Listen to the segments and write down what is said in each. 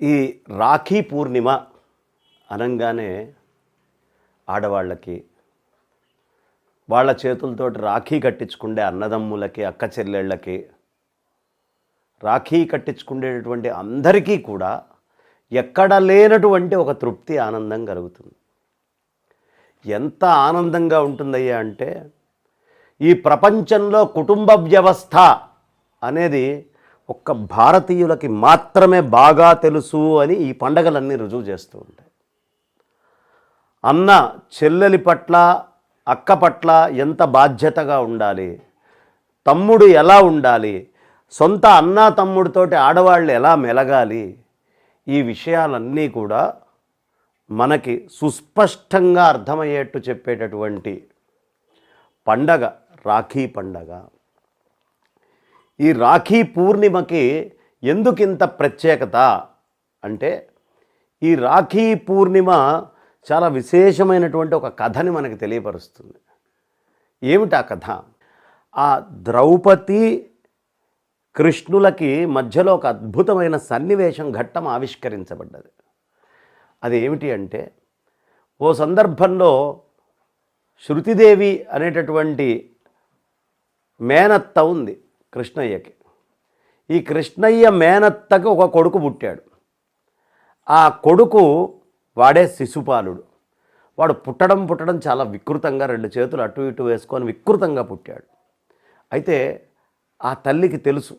ఈ రాఖీ పూర్ణిమ అనగానే ఆడవాళ్ళకి వాళ్ళ చేతులతోటి రాఖీ కట్టించుకుండే అన్నదమ్ములకి అక్క చెల్లెళ్ళకి రాఖీ కట్టించుకునేటటువంటి అందరికీ కూడా ఎక్కడ లేనటువంటి ఒక తృప్తి ఆనందం కలుగుతుంది. ఎంత ఆనందంగా ఉంటుందయ్యా అంటే ఈ ప్రపంచంలో కుటుంబ వ్యవస్థ అనేది ఒక్క భారతీయులకి మాత్రమే బాగా తెలుసు అని ఈ పండగలన్నీ రుజువు చేస్తూ ఉంటాయి. అన్న చెల్లెలి పట్ల అక్క పట్ల ఎంత బాధ్యతగా ఉండాలి? తమ్ముడు ఎలా ఉండాలి? సొంత అన్న తమ్ముడితోటి ఆడవాళ్ళు ఎలా మెలగాలి? ఈ విషయాలన్నీ కూడా మనకి సుస్పష్టంగా అర్థమయ్యేట్టు చెప్పేటటువంటి పండగ రాఖీ పండగ. ఈ రాఖీ పూర్ణిమకి ఎందుకింత ప్రత్యేకత? అంటే ఈ రాఖీ పూర్ణిమ చాలా విశేషమైనటువంటి ఒక కథని మనకు తెలియపరుస్తుంది. ఏమిటి ఆ కథ? ఆ ద్రౌపది కృష్ణులకి మధ్యలో ఒక అద్భుతమైన సన్నివేశం ఘట్టం ఆవిష్కరించబడ్డది. అది ఏమిటి అంటే ఓ సందర్భంలో శృతిదేవి అనేటటువంటి మేనత్త ఉంది. కృష్ణయ్యకి. ఈ కృష్ణయ్య మేనత్తకు ఒక కొడుకు పుట్టాడు. ఆ కొడుకు వాడే శిశుపాలుడు. వాడు పుట్టడం పుట్టడం చాలా వికృతంగా రెండు చేతులు అటు ఇటు వేసుకొని వికృతంగా పుట్టాడు. అయితే ఆ తల్లికి తెలుసు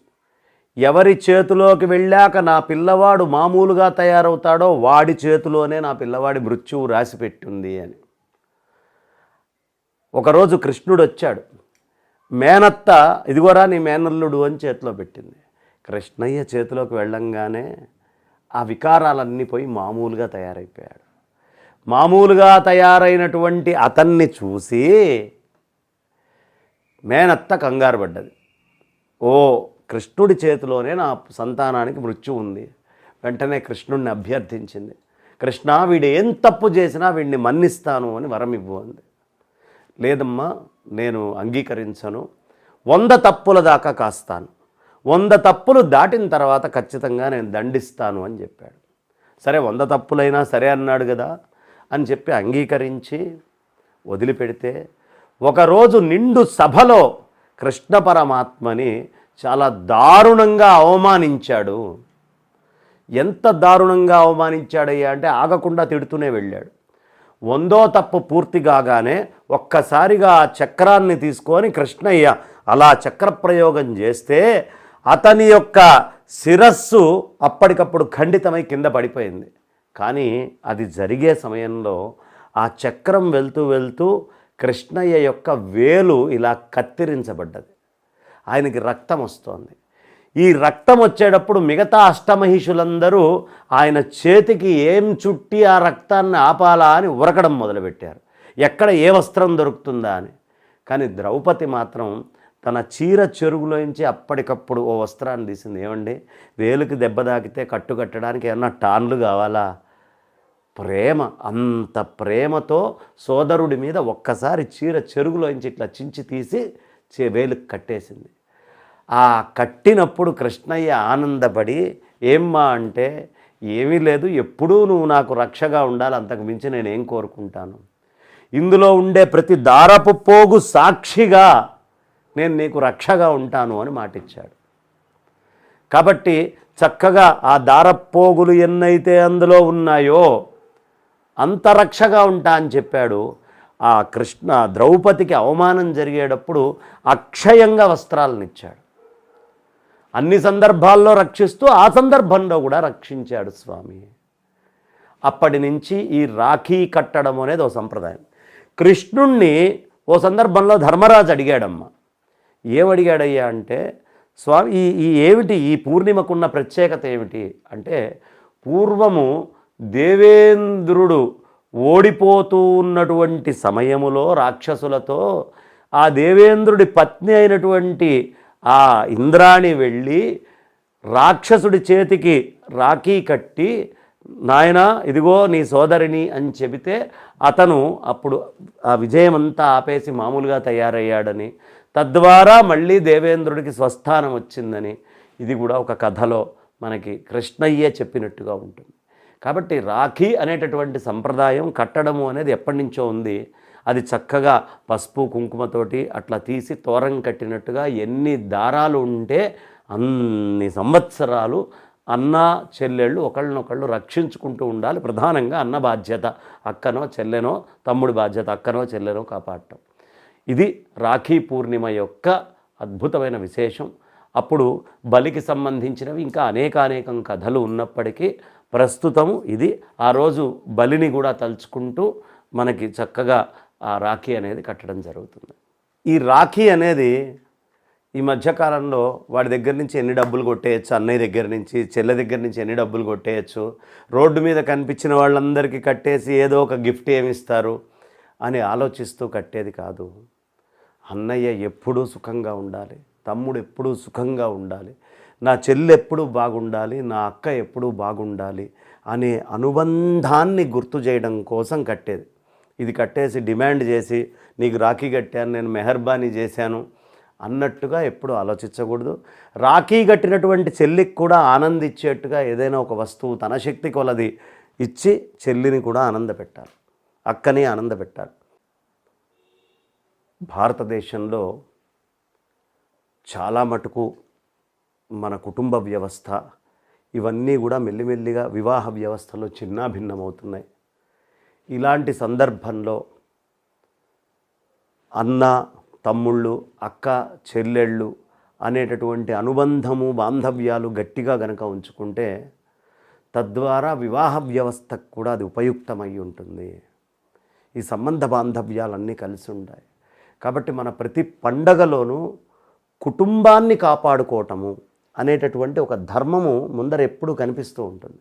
ఎవరి చేతిలోకి వెళ్ళాక నా పిల్లవాడు మామూలుగా తయారవుతాడో వాడి చేతిలోనే నా పిల్లవాడి మృత్యువు రాసిపెట్టింది అని. ఒకరోజు కృష్ణుడు వచ్చాడు మేనత్త ఇదిగోరా నీ మేనల్లుడు అని చేతిలో పెట్టింది. కృష్ణయ్య చేతిలోకి వెళ్ళంగానే ఆ వికారాలన్నీ పోయి మామూలుగా తయారైపోయాడు. మామూలుగా తయారైనటువంటి అతన్ని చూసి మేనత్త కంగారు పడ్డది. ఓ కృష్ణుడి చేతిలోనే నా సంతానానికి మృత్యు ఉంది. వెంటనే కృష్ణుడిని అభ్యర్థించింది. కృష్ణ వీడు ఏం తప్పు చేసినా వీడిని మన్నిస్తాను అని వరం ఇవ్వు అంది లేదమ్మా నేను అంగీకరించను. వంద తప్పుల దాకా కాస్తాను. వంద తప్పులు దాటిన తర్వాత ఖచ్చితంగా నేను దండిస్తాను అని చెప్పాడు. సరే వంద తప్పులైనా సరే అన్నాడు కదా అని చెప్పి అంగీకరించి వదిలిపెడితే ఒకరోజు నిండు సభలో కృష్ణ పరమాత్మని చాలా దారుణంగా అవమానించాడు. ఎంత దారుణంగా అవమానించాడయ్యా అంటే ఆగకుండా తిడుతూనే వెళ్ళాడు. వందో తప్పు పూర్తి కాగానే ఒక్కసారిగా ఆ చక్రాన్ని తీసుకొని కృష్ణయ్య అలా చక్రప్రయోగం చేస్తే అతని యొక్క శిరస్సు అప్పటికప్పుడు ఖండితమై కింద పడిపోయింది. కానీ అది జరిగే సమయంలో ఆ చక్రం వెళ్తూ వెళ్తూ కృష్ణయ్య యొక్క వేలు ఇలా కత్తిరించబడ్డది. ఆయనకి రక్తం వస్తోంది. ఈ రక్తం వచ్చేటప్పుడు మిగతా అష్టమహిషులందరూ ఆయన చేతికి ఏం చుట్టి ఆ రక్తాన్ని ఆపాలా అని ఉరకడం మొదలుపెట్టారు. ఎక్కడ ఏ వస్త్రం దొరుకుతుందా అని. కానీ ద్రౌపది మాత్రం తన చీర చెరుగులోంచి అప్పటికప్పుడు ఓ వస్త్రాన్ని తీసింది. ఏమండి? వేలుకి దెబ్బ తాకితే కట్టు కట్టడానికి ఏమన్నా టాన్లు కావాలా? ప్రేమ అంత ప్రేమతో సోదరుడి మీద ఒక్కసారి చీర చెరుగులోంచి ఇట్లా చించి తీసి చే వేలుకి కట్టేసింది. ఆ కట్టినప్పుడు కృష్ణయ్య ఆనందపడి ఏమ్మా అంటే ఏమీ లేదు ఎప్పుడూ నువ్వు నాకు రక్షగా ఉండాలి అంతకు మించి నేను ఏం కోరుకుంటాను? ఇందులో ఉండే ప్రతి దారపు పోగు సాక్షిగా నేను నీకు రక్షగా ఉంటాను అని మాటిచ్చాడు. కాబట్టి చక్కగా ఆ దారపోగులు ఎన్నైతే అందులో ఉన్నాయో అంత రక్షగా ఉంటా అని చెప్పాడు. ఆ కృష్ణ ద్రౌపదికి అవమానం జరిగేటప్పుడు అక్షయంగా వస్త్రాలను ఇచ్చాడు అన్ని సందర్భాల్లో రక్షిస్తూ ఆ సందర్భంలో కూడా రక్షించాడు స్వామి. అప్పటి నుంచి ఈ రాఖీ కట్టడం అనేది ఓ సంప్రదాయం. కృష్ణుణ్ణి ఓ సందర్భంలో ధర్మరాజు అడిగాడమ్మ. ఏమడిగాడయ్యా అంటే స్వామి ఈ ఈ ఏమిటి ఈ పూర్ణిమకున్న ప్రత్యేకత ఏమిటి? అంటే పూర్వము దేవేంద్రుడు ఓడిపోతూ ఉన్నటువంటి సమయములో రాక్షసులతో ఆ దేవేంద్రుడి పత్ని అయినటువంటి ఆ ఇంద్రాణి వెళ్ళి రాక్షసుడి చేతికి రాఖీ కట్టి నాయన ఇదిగో నీ సోదరిని అని చెబితే అతను అప్పుడు ఆ విజయమంతా ఆపేసి మామూలుగా తయారయ్యాడని. తద్వారా మళ్ళీ దేవేంద్రుడికి స్వస్థానం వచ్చిందని. ఇది కూడా ఒక కథలో మనకి కృష్ణయ్య చెప్పినట్టుగా ఉంటుంది. కాబట్టి రాఖీ అనేటటువంటి సంప్రదాయం కట్టడము అనేది ఎప్పటి నుంచో ఉంది. అది చక్కగా పసుపు కుంకుమతోటి అట్లా తీసి తోరం కట్టినట్టుగా ఎన్ని దారాలు ఉంటే అన్ని సంవత్సరాలు అన్న చెల్లెళ్ళు ఒకళ్ళనొకళ్ళు రక్షించుకుంటూ ఉండాలి. ప్రధానంగా అన్న బాధ్యత. అక్కనో చెల్లెనో తమ్ముడి బాధ్యత అక్కనో చెల్లెనో కాపాడటం. ఇది రాఖీ పూర్ణిమ యొక్క అద్భుతమైన విశేషం. అప్పుడు బలికి సంబంధించినవి ఇంకా అనేకానేకం కథలు ఉన్నప్పటికీ ప్రస్తుతము ఇది. ఆ రోజు బలిని కూడా తలుచుకుంటూ మనకి చక్కగా ఆ రాఖీ అనేది కట్టడం జరుగుతుంది. ఈ రాఖీ అనేది ఈ మధ్యకాలంలో వాడి దగ్గర నుంచి ఎన్ని డబ్బులు కొట్టేయచ్చు అన్నయ్య దగ్గర నుంచి చెల్లె దగ్గర నుంచి ఎన్ని డబ్బులు కొట్టేయచ్చు రోడ్డు మీద కనిపించిన వాళ్ళందరికీ కట్టేసి ఏదో ఒక గిఫ్ట్ ఏమిస్తారు అని ఆలోచిస్తూ కట్టేది కాదు. అన్నయ్య ఎప్పుడూ సుఖంగా ఉండాలి తమ్ముడు ఎప్పుడూ సుఖంగా ఉండాలి నా చెల్లి ఎప్పుడూ బాగుండాలి నా అక్క ఎప్పుడూ బాగుండాలి అనే అనుబంధాన్ని గుర్తు చేయడం కోసం కట్టేది. ఇది కట్టేసి డిమాండ్ చేసి నీకు రాఖీ కట్టాను నేను మెహర్బానీ చేశాను అన్నట్టుగా ఎప్పుడు ఆలోచించకూడదు. రాఖీ కట్టినటువంటి చెల్లికి కూడా ఆనందించేట్టుగా ఏదైనా ఒక వస్తువు తన శక్తి కొలది ఇచ్చి చెల్లిని కూడా ఆనందపెట్టాలి. అక్కని ఆనందపెట్టాలి. భారతదేశంలో చాలా మటుకు మన కుటుంబ వ్యవస్థ ఇవన్నీ కూడా మెల్లిమెల్లిగా వివాహ వ్యవస్థలో చిన్నాభిన్నమవుతున్నాయి. ఇలాంటి సందర్భంలో అన్న తమ్ముళ్ళు అక్క చెల్లెళ్ళు అనేటటువంటి అనుబంధము బాంధవ్యాలు గట్టిగా గనక ఉంచుకుంటే తద్వారా వివాహ వ్యవస్థకు కూడా అది ఉపయుక్తమై ఉంటుంది. ఈ సంబంధ బాంధవ్యాలన్నీ కలిసి ఉంటాయి. కాబట్టి మన ప్రతి పండగలోనూ కుటుంబాన్ని కాపాడుకోవటము అనేటటువంటి ఒక ధర్మము ముందర ఎప్పుడూ కనిపిస్తూ ఉంటుంది.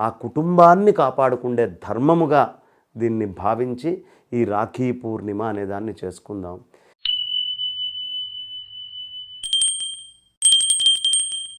ఆ కుటుంబాన్ని కాపాడుకుండే ధర్మముగా దీన్ని భావించి ఈ రాఖీ పూర్ణిమ అనే దాన్ని చేసుకుందాం.